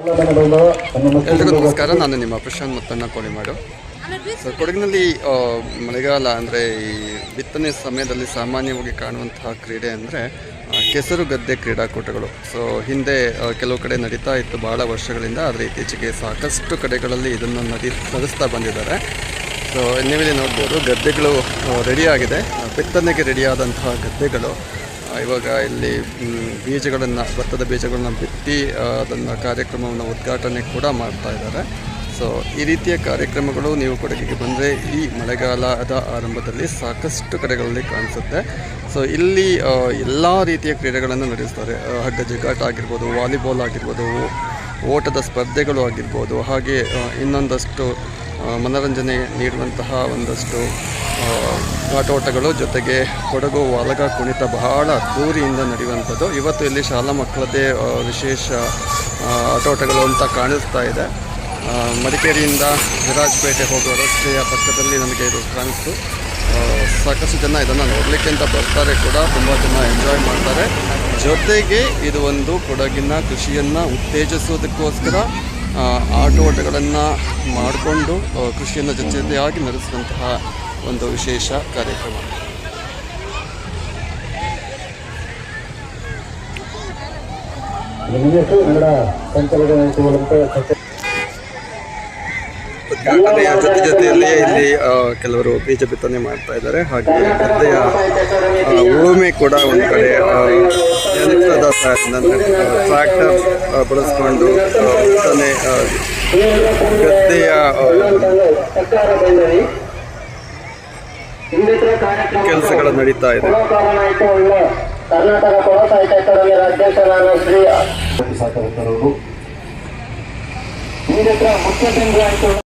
ಎಲ್ರಿಗೂ ನಮಸ್ಕಾರ. ನಾನು ನಿಮ್ಮ ಪ್ರಶಾಂತ್ ಮತ್ತಣ್ಣ ಕೋಳಿಮಾಡು ಸೊ ಕೊಡಗಿನಲ್ಲಿ ಮಳೆಗಾಲ ಅಂದರೆ ಈ ಬಿತ್ತನೆ ಸಮಯದಲ್ಲಿ ಸಾಮಾನ್ಯವಾಗಿ ಕಾಣುವಂತಹ ಕ್ರೀಡೆ ಅಂದರೆ ಕೆಸರು ಗದ್ದೆ ಕ್ರೀಡಾಕೂಟಗಳು. ಸೊ ಹಿಂದೆ ಕೆಲವು ಕಡೆ ನಡೀತಾ ಇತ್ತು ಭಾಳ ವರ್ಷಗಳಿಂದ ಆದರೆ ಇತ್ತೀಚೆಗೆ ಸಾಕಷ್ಟು ಕಡೆಗಳಲ್ಲಿ ಇದನ್ನು ನಡಿ ನಡೆಸ್ತಾ ಬಂದಿದ್ದಾರೆ. ಸೊ ನೀವಿಲ್ಲಿ ನೋಡ್ಬೋದು ಗದ್ದೆಗಳು ರೆಡಿಯಾಗಿದೆ ಆಗಿದೆ. ಬಿತ್ತನೆಗೆ ರೆಡಿಯಾದಂತಹ ಗದ್ದೆಗಳು ಇವಾಗ ಇಲ್ಲಿ ಬೀಜಗಳನ್ನು, ಭತ್ತದ ಬೀಜಗಳನ್ನ ಬಿತ್ತಿ ಅದನ್ನು ಕಾರ್ಯಕ್ರಮವನ್ನು ಉದ್ಘಾಟನೆ ಕೂಡ ಮಾಡ್ತಾ ಇದ್ದಾರೆ. ಸೊ ಈ ರೀತಿಯ ಕಾರ್ಯಕ್ರಮಗಳು ನೀವು ಕೊಡಗಿಗೆ ಬಂದರೆ ಈ ಮಳೆಗಾಲದ ಆರಂಭದಲ್ಲಿ ಸಾಕಷ್ಟು ಕಡೆಗಳಲ್ಲಿ ಕಾಣಿಸುತ್ತೆ. ಸೊ ಇಲ್ಲಿ ಎಲ್ಲ ರೀತಿಯ ಕ್ರೀಡೆಗಳನ್ನು ನಡೆಸ್ತಾರೆ. ಹಗ್ಗ ಜಗ್ಗಾಟ ಆಗಿರ್ಬೋದು, ವಾಲಿಬಾಲ್ ಆಗಿರ್ಬೋದು ಓಟದ ಸ್ಪರ್ಧೆಗಳು ಆಗಿರ್ಬೋದು, ಹಾಗೆ ಇನ್ನೊಂದಷ್ಟು ಮನೋರಂಜನೆ ನೀಡುವಂತಹ ಒಂದಷ್ಟು ಆಟೋಟಗಳು ಜೊತೆಗೆ ಕೊಡಗು ಒಳಗ ಕುಣಿತ ಬಹಳ ಅದ್ದೂರಿಯಿಂದ ನಡೆಯುವಂಥದ್ದು. ಇವತ್ತು ಇಲ್ಲಿ ಶಾಲಾ ಮಕ್ಕಳದೇ ವಿಶೇಷ ಆಟೋಟಗಳು ಅಂತ ಕಾಣಿಸ್ತಾ ಇದೆ. ಮಡಿಕೇರಿಯಿಂದ ವಿರಾಜಪೇಟೆ ಹೋಗುವ ರಸ್ತೆಯ ಪಕ್ಕದಲ್ಲಿ ನಮಗೆ ಇದು ಕಾಣಿಸ್ತು. ಸಾಕಷ್ಟು ಜನ ಇದನ್ನು ನೋಡಲಿಕ್ಕೆ ಅಂತ ಬರ್ತಾರೆ ಕೂಡ, ತುಂಬ ಜನ ಎಂಜಾಯ್ ಮಾಡ್ತಾರೆ. ಜೊತೆಗೆ ಇದು ಒಂದು ಕೊಡಗಿನ ಕೃಷಿಯನ್ನು ಉತ್ತೇಜಿಸೋದಕ್ಕೋಸ್ಕರ ಆಟೋಟಗಳನ್ನು ಮಾಡಿಕೊಂಡು ಕೃಷಿಯನ್ನು ಜೊತೆಯಾಗಿ ನಡೆಸಿದಂತಹ ಒಂದು ವಿಶೇಷ ಕಾರ್ಯಕ್ರಮ. ಉದ್ಘಾಟನೆಯ ಜೊತೆ ಜೊತೆಯಲ್ಲಿ ಇಲ್ಲಿ ಕೆಲವರು ಬೀಜ ಬಿತ್ತನೆ ಮಾಡ್ತಾ ಇದ್ದಾರೆ. ಹಾಗೆ ಗದ್ದೆಯ ಉಳುಮೆ ಕೂಡ ಒಂದು ಕಡೆ ಸಹಾಯದಿಂದ ಟ್ರ್ಯಾಕ್ಟರ್ ಬಳಸ್ಕೊಂಡು ಉತ್ತಮ ಗದ್ದೆಯ ಕೆಲಸಗಳು ನಡೀತಾ ಇದೆ. ಕರ್ನಾಟಕ ಕೊಡ ಸಾಹಿತ್ಯ ನಾನು ಶ್ರೀ ಮುಖ್ಯ